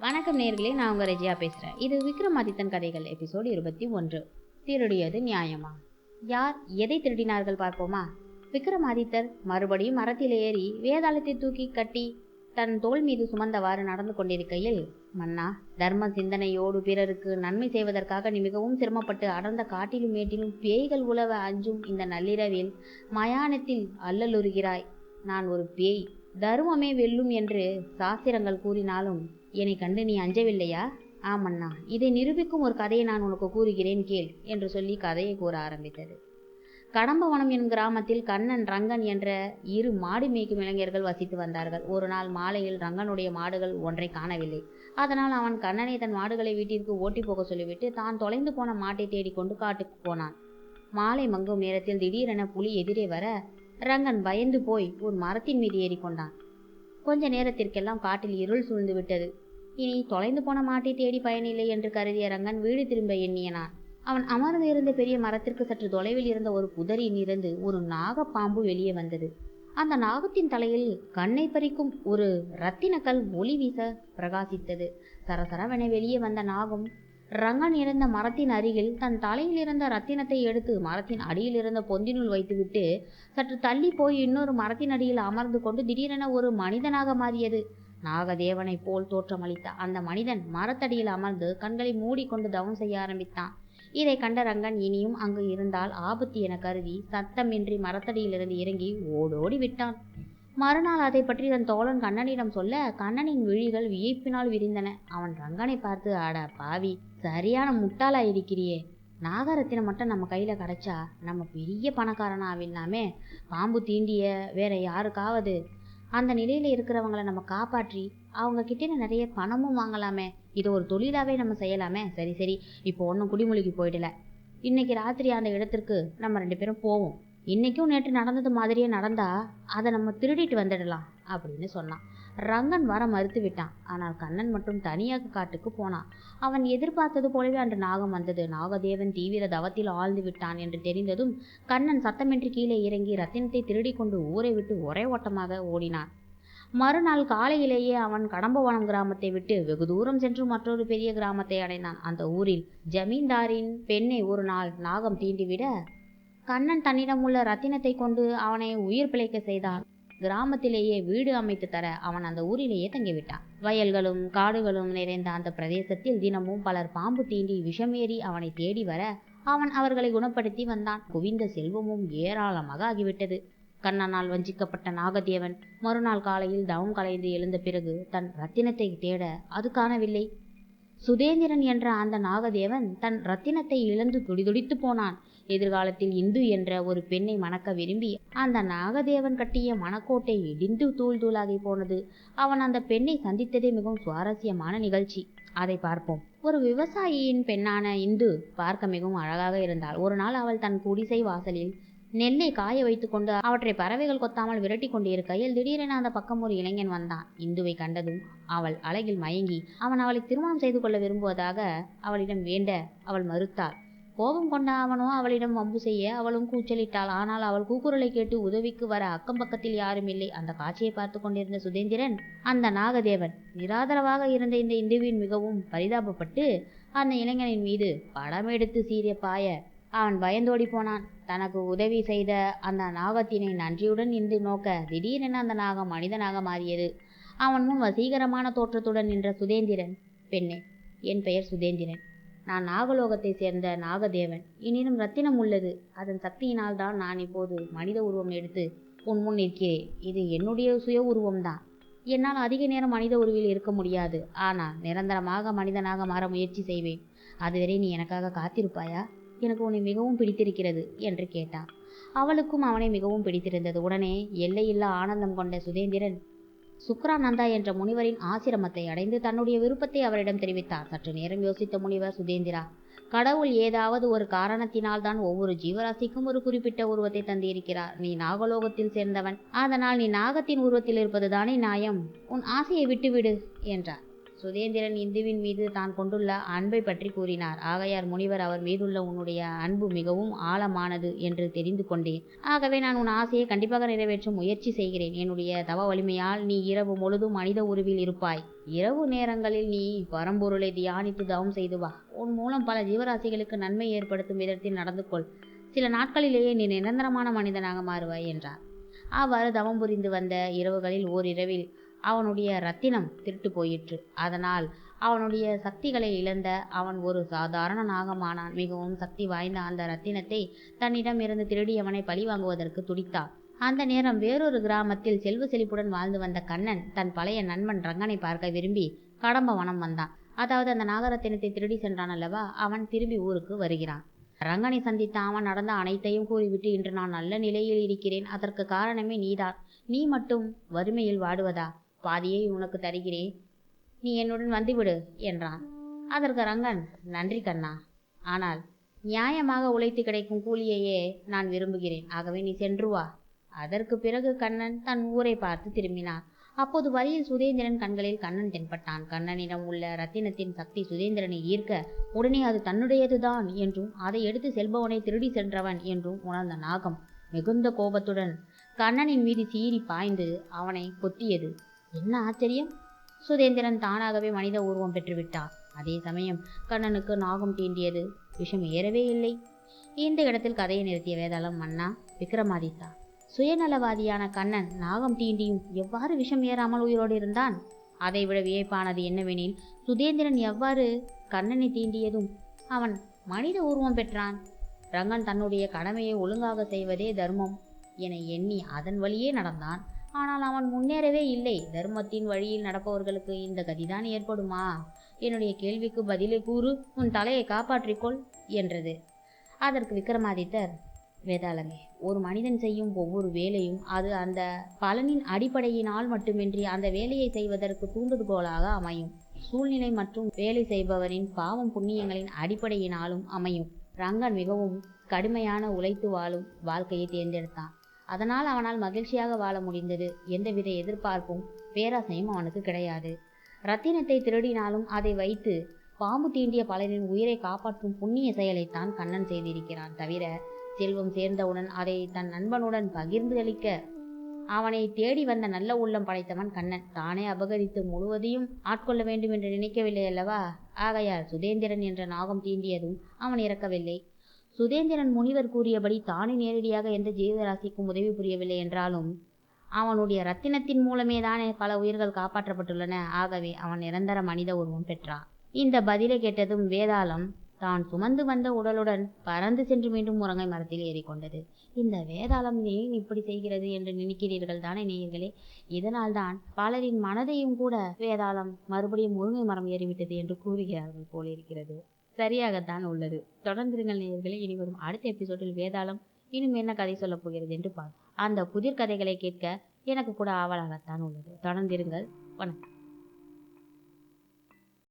வணக்கம் நேர்களே நான் உங்கள் ரெஜியா பேசுகிறேன் இது விக்ரமாதித்தன் கதைகள் எபிசோடு இருபத்தி ஒன்று. திருடியது நியாயமா? யார் எதை திருடினார்கள் பார்ப்போமா? விக்ரமாதித்தர் மறுபடியும் மரத்தில் ஏறி வேதாளத்தை தூக்கி கட்டி தன் தோள் மீது சுமந்தவாறு நடந்து கொண்டிருக்கையில் மன்னா தர்ம சிந்தனையோடு பிறருக்கு நன்மை செய்வதற்காக நீ மிகவும் சிரமப்பட்டு அடர்ந்த காட்டிலும் மேட்டிலும் பேய்கள் உலவ அஞ்சும் இந்த நள்ளிரவில் மயானத்தில் அல்லலுறுகிறாய். நான் ஒரு பேய். தருமமே வெல்லும் என்று சாஸ்திரங்கள் கூறினாலும் என்னை கண்டு நீ அஞ்சவில்லையா? ஆமண்ணா இதை நிரூபிக்கும் ஒரு கதையை நான் உனக்கு கூறுகிறேன் கேள் என்று சொல்லி கதையை கூற ஆரம்பித்தது. கடம்பவனம் என் கிராமத்தில் கண்ணன் ரங்கன் என்ற இரு மாடு மேய்க்கும் இளைஞர்கள் வசித்து வந்தார்கள். ஒரு நாள் மாலையில் ரங்கனுடைய மாடுகள் ஒன்றை காணவில்லை. அதனால் அவன் கண்ணனை தன் மாடுகளை வீட்டிற்கு ஓட்டி போக சொல்லிவிட்டு தான் தொலைந்து போன மாட்டை தேடிக்கொண்டு காட்டுக்கு போனான். மாலை மங்கும் நேரத்தில் திடீரென புலி எதிரே வர ரங்கன் பயந்து போய் ஒரு மரத்தின் மீது ஏறிக்கொண்டான். கொஞ்ச நேரத்திற்கெல்லாம் காட்டில் இருள் சூழ்ந்து விட்டது. இனி தொலைந்து போன மாட்டை தேடி பயனில்லை என்று கருதிய ரங்கன் வீடு திரும்ப எண்ணியனான் அவன் அமர்ந்து இருந்த பெரிய மரத்திற்கு சற்று தொலைவில் இருந்த ஒரு புதரின் இருந்து ஒரு நாகப்பாம்பு வெளியே வந்தது. அந்த நாகத்தின் தலையில் கண்ணை பறிக்கும் ஒரு ரத்தினக்கல் ஒளி வீச பிரகாசித்தது. சரசரவென வெளியே வந்த நாகம் ரங்கன் இருந்த மரத்தின் அருகில் தன் தலையில் இருந்த ரத்தினத்தை எடுத்து மரத்தின் அடியில் இருந்த பொந்தினுள் வைத்துவிட்டு சற்று தள்ளி போய் இன்னொரு மரத்தின் அடியில் அமர்ந்து கொண்டு திடீரென ஒரு மனிதனாக மாறியது. நாகதேவனைப் போல் தோற்றமளித்த அந்த மனிதன் மரத்தடியில் அமர்ந்து கண்களை மூடிக்கொண்டு தவம் செய்ய ஆரம்பித்தான். இதை கண்ட ரங்கன் இனியும் அங்கு இருந்தால் ஆபத்து என கருதி சத்தமின்றி மரத்தடியிலிருந்து இறங்கி ஓடோடி விட்டான். மறுநாள் அதை பற்றி தன் தோழன் கண்ணனிடம் சொல்ல கண்ணனின் விழிகள் வியப்பினால் விரிந்தன. அவன் ரங்கனை பார்த்து ஆட பாவி சரியான முட்டாளா இருக்கிறியே. நாகரத்தினம் மட்டும் நம்ம கையில கிடைச்சா நம்ம பெரிய பணக்காரனாவில்லாமே பாம்பு தீண்டிய வேற யாருக்காவது? அந்த நிலையில இருக்கிறவங்கள நம்ம காப்பாற்றி அவங்க கிட்டே நிறைய பணமும் வாங்கலாமே. இதை ஒரு தொழிலாவே நம்ம செய்யலாமே. சரி சரி இப்போ ஒன்றும் குடிமொழிக்கு போயிடல. இன்னைக்கு ராத்திரி அந்த இடத்திற்கு நம்ம ரெண்டு பேரும் போவோம். இன்னைக்கும் நேற்று நடந்தது மாதிரியே நடந்தா அதை நம்ம திருடிட்டு வந்துடலாம் அப்படின்னு சொன்னான். ரங்கன் வர மறுத்து விட்டான். ஆனால் கண்ணன் மட்டும் தனியாக காட்டுக்கு போனான். அவன் எதிர்பார்த்தது போலவே அன்று நாகம் வந்தது. நாகதேவன் தீவிர தவத்தில் ஆழ்ந்து விட்டான் என்று தெரிந்ததும் கண்ணன் சத்தமின்றி கீழே இறங்கி ரத்தினத்தை திருடி கொண்டு ஊரை விட்டு ஒரே ஓட்டமாக ஓடினான். மறுநாள் காலையிலேயே அவன் கடம்பவனம் கிராமத்தை விட்டு வெகு தூரம் சென்று மற்றொரு பெரிய கிராமத்தை அடைந்தான். அந்த ஊரில் ஜமீன்தாரின் பெண்ணை ஒரு நாள் நாகம் தீண்டிவிட கண்ணன் தன்னிடம் உள்ள ரத்தினத்தை கொண்டு அவனை உயிர் பிழைக்க செய்தான் கிராமத்திலேயே வீடு அமைத்து தர அவன் அந்த ஊரிலேயே தங்கிவிட்டான். வயல்களும் காடுகளும் நிறைந்த அந்த பிரதேசத்தில் தினமும் பலர் பாம்பு தீண்டி விஷமேறி அவனை தேடி வர அவன் அவர்களை குணப்படுத்தி வந்தான். குவிந்த செல்வமும் ஏராளமாக ஆகிவிட்டது. கண்ணனால் வஞ்சிக்கப்பட்ட நாகதேவன் மறுநாள் காலையில் தவம் கலைந்து எழுந்த பிறகு தன் ரத்தினத்தை தேட அது காணவில்லை. சுதேந்திரன் என்ற அந்த நாகதேவன் தன் ரத்தினத்தை இழந்து துடிதுடித்து போனான். எதிர்காலத்தில் இந்து என்ற ஒரு பெண்ணை மணக்க விரும்பி அந்த நாகதேவன் கட்டிய மணக்கோட்டை இடிந்து தூள் தூளாகி போனது. அவன் அந்த பெண்ணை சந்தித்ததே மிகவும் சுவாரஸ்யமான நிகழ்ச்சி. அதை பார்ப்போம். ஒரு விவசாயியின் பெண்ணான இந்து பார்க்க மிகவும் அழகாக இருந்தாள். ஒரு நாள் அவள் தன் குடிசை வாசலில் நெல்லை காய வைத்துக்கொண்டு அவற்றை பறவைகள் கொத்தாமல் விரட்டி கொண்டிருக்கையில் திடீரென அந்த பக்கம் ஒரு இளைஞன் வந்தான். இந்துவை கண்டதும் அவள் அழகில் மயங்கி அவன் அவளை திருமணம் செய்து கொள்ள விரும்புவதாக அவளிடம் வேண்ட அவள் மறுத்தாள். கோபம் கொண்ட அவனோ அவளிடம் வம்பு செய்ய அவளும் கூச்சலிட்டாள். ஆனால் அவள் கூக்குரலை கேட்டு உதவிக்கு வர அக்கம் பக்கத்தில் யாரும் இல்லை. அந்த காட்சியை பார்த்து கொண்டிருந்த சுதேந்திரன் அந்த நாகதேவன் நிராதரவாக இருந்த இந்த இந்துவின் மிகவும் பரிதாபப்பட்டு அந்த இளைஞனின் மீது படம் எடுத்து சீரிய பாய அவன் பயந்தோடி போனான். தனக்கு உதவி செய்த அந்த நாகத்தினை நன்றியுடன் நின்று நோக்க திடீரென அந்த நாகம் மனிதனாக மாறியது. அவன் முன் வசீகரமான தோற்றத்துடன் நின்ற சுதேந்திரன் பெண்ணே என் பெயர் சுதேந்திரன். நான் நாகலோகத்தை சேர்ந்த நாகதேவன். எனினும் ரத்தினம் உள்ளது. அதன் சக்தியினால் தான் நான் இப்போது மனித உருவம் எடுத்து உன் முன் நிற்கிறேன். இது என்னுடைய சுய உருவம்தான். என்னால் அதிக நேரம் மனித உருவில் இருக்க முடியாது. ஆனால் நிரந்தரமாக மனிதனாக மாற முயற்சி செய்வேன். அதுவரை நீ எனக்காக காத்திருப்பாயா? எனக்கு உன்னை மிகவும் பிடித்திருக்கிறது என்று கேட்டான். அவளுக்கும் அவனை மிகவும் பிடித்திருந்தது. உடனே எல்லையில்லா ஆனந்தம் கொண்ட சுதேந்திரன் சுக்ரானந்தா என்ற முனிவரின் ஆசிரமத்தை அடைந்து தன்னுடைய விருப்பத்தை அவரிடம் தெரிவித்தார். சற்று நேரம் யோசித்த முனிவர் சுதேந்திரா கடவுள் ஏதாவது ஒரு காரணத்தினால் தான் ஒவ்வொரு ஜீவராசிக்கும் ஒரு குறிப்பிட்ட உருவத்தை தந்திருக்கிறார். நீ நாகலோகத்தில் சேர்ந்தவன். அதனால் நீ நாகத்தின் உருவத்தில் இருப்பதுதானே நியாயம். உன் ஆசையை விட்டுவிடு என்றார். சுதேந்திரன் இந்துவின் மீது தான் கொண்டுள்ள அன்பை பற்றி கூறினார். ஆகையார் முனிவர் அவர் மீதுள்ள உன்னுடைய அன்பு மிகவும் ஆழமானது என்று தெரிந்து கொண்டேன். ஆகவே நான் உன் ஆசையை கண்டிப்பாக நிறைவேற்றும் முயற்சி செய்கிறேன். என்னுடைய தவ வலிமையால் நீ இரவு முழுதும் மனித உருவில் இருப்பாய். இரவு நேரங்களில் நீ பரம்பொருளை தியானித்து தவம் செய்து வா. உன் மூலம் பல ஜீவராசிகளுக்கு நன்மை ஏற்படுத்தும் விதத்தில் நடந்து கொள். சில நாட்களிலேயே நீ நிரந்தரமான மனிதனாக மாறுவாய் என்றார். அவ்வாறு தவம் புரிந்து வந்த இரவுகளில் ஓரிரவில் அவனுடைய ரத்தினம் திருட்டு போயிற்று. அதனால் அவனுடைய சக்திகளை இழந்த அவன் ஒரு சாதாரண நாகமானான். மிகவும் சக்தி வாய்ந்த அந்த ரத்தினத்தை தன்னிடம் இருந்து திருடியவனை பழி வாங்குவதற்கு துடித்தான். அந்த நேரம் வேறொரு கிராமத்தில் செல்வ செழிப்புடன் வாழ்ந்து வந்த கண்ணன் தன் பழைய நண்பன் ரங்கனை பார்க்க விரும்பி கடம்பவனம் வந்தான். அதாவது அந்த நாகரத்தினத்தை திருடி சென்றான் அல்லவா? அவன் திரும்பி ஊருக்கு வருகிறான். ரங்கனை சந்தித்த அவன் நடந்த அனைத்தையும் கூறிவிட்டு இன்று நான் நல்ல நிலையில் இருக்கிறேன். அதற்கு காரணமே நீதான். நீ மட்டும் வறுமையில் வாடுவதா? பாதியை உனக்கு தருகிறேன். நீ என்னுடன் வந்துவிடு என்றான். அதற்கு ரங்கன் நன்றி கண்ணா. ஆனால் நியாயமாக உழைத்து கிடைக்கும் கூலியையே நான் விரும்புகிறேன். ஆகவே நீ சென்று வா. அதற்கு பிறகு கண்ணன் தன் ஊரை பார்த்து திரும்பினான். அப்போது வழியில் சுதேந்திரன் கண்களில் கண்ணன் தென்பட்டான். கண்ணனிடம் உள்ள ரத்தினத்தின் சக்தி சுதேந்திரனை ஈர்க்க உடனே அது தன்னுடையதுதான் என்றும் அதை எடுத்து செல்பவனை திருடி சென்றவன் என்றும் உணர்ந்த நாகம் மிகுந்த கோபத்துடன் கண்ணனின் மீது சீறி பாய்ந்து அவனை கொத்தியது என்ன ஆச்சரியம்? சுதேந்திரன் தானாகவே மனித உருவம் பெற்றுவிட்டான் அதே சமயம் கண்ணனுக்கு நாகம் தீண்டியது விஷம் ஏறவே இல்லை. இந்த இடத்தில் கதையை நிறுத்திய வேதாளம் மன்னா விக்ரமாதித்தா சுயநலவாதியான கண்ணன் நாகம் தீண்டியும் எவ்வாறு விஷம் ஏறாமல் உயிரோடு இருந்தான்? அதைவிட வியப்பானது என்னவெனில் சுதேந்திரன் எவ்வாறு கண்ணனை தீண்டியதும் அவன் மனித உருவம் பெற்றான். ரங்கன் தன்னுடைய கடமையை ஒழுங்காக செய்வதே தர்மம் என எண்ணி அதன் வழியே நடந்தான். ஆனால் அவன் முன்னேறவே இல்லை. தர்மத்தின் வழியில் நடப்பவர்களுக்கு இந்த கதிதான் ஏற்படுமா? என்னுடைய கேள்விக்கு பதிலை கூறு உன் தலையை காப்பாற்றிக்கொள் என்றது. அதற்கு விக்ரமாதித்தர் வேதாளமே ஒரு மனிதன் செய்யும் ஒவ்வொரு வேலையும் அது அந்த பலனின் அடிப்படையினால் மட்டுமின்றி அந்த வேலையை செய்வதற்கு தூண்டுகோலாக அமையும். சூழ்நிலை மற்றும் வேலை செய்பவரின் பாவம் புண்ணியங்களின் அடிப்படையினாலும் அமையும். ரங்கன் மிகவும் கடுமையான உழைத்து வாழும் வாழ்க்கையை தேர்ந்தெடுத்தான். அதனால் அவனால் மகிழ்ச்சியாக வாழ முடிந்தது. எந்தவித எதிர்பார்ப்பும் பேராசையும் அவனுக்கு கிடையாது. ரத்தினத்தை திருடினாலும் அதை வைத்து பாம்பு தீண்டிய பலரின் உயிரை காப்பாற்றும் புண்ணிய செயலைத்தான் கண்ணன் செய்திருக்கிறான் தவிர செல்வம் சேர்ந்தவுடன் அதை தன் நண்பனுடன் பகிர்ந்து அளிக்க அவனை தேடி வந்த நல்ல உள்ளம் படைத்தவன் கண்ணன். தானே அபகரித்து முழுவதையும் ஆட்கொள்ள வேண்டும் என்று நினைக்கவில்லை அல்லவா? ஆகையால் சுதேந்திரன் என்ற நாகம் தீண்டியதும் அவன் இறக்கவில்லை. சுதேந்திரன் முனிவர் கூறியபடி தானே நேரடியாக எந்த ஜீவராசிக்கும் உதவி புரியவில்லை என்றாலும் அவனுடைய ரத்தினத்தின் மூலமே தானே பல உயிர்கள் காப்பாற்றப்பட்டுள்ளன. ஆகவே அவன் நிரந்தர மனித உருவம் பெற்றான். இந்த பதிலை கேட்டதும் வேதாளம் தான் சுமந்து வந்த உடலுடன் பறந்து சென்று மீண்டும் முருங்கை மரத்தில் ஏறிக்கொண்டது. இந்த வேதாளம் ஏன் இப்படி செய்கிறது என்று நினைக்கிறீர்கள் தானே நேயர்களே? இதனால்தான் பலரின் மனதையும் கூட வேதாளம் மறுபடியும் முருங்கை மரம் ஏறிவிட்டது என்று கூறுகிறார்கள் போலிருக்கிறது. சரியாகத்தான் உள்ளது. தொடர்ந்திருங்கள் நேயர்களே இனி வரும் அடுத்த எபிசோடில் வேதாளம் இன்னும் என்ன கதை சொல்லப் போகிறது என்று பார் அந்த புதிர் கதைகளை கேட்க எனக்கு கூட ஆவலாகத்தான் உள்ளது. தொடர்ந்திருங்கள். வணக்கம்.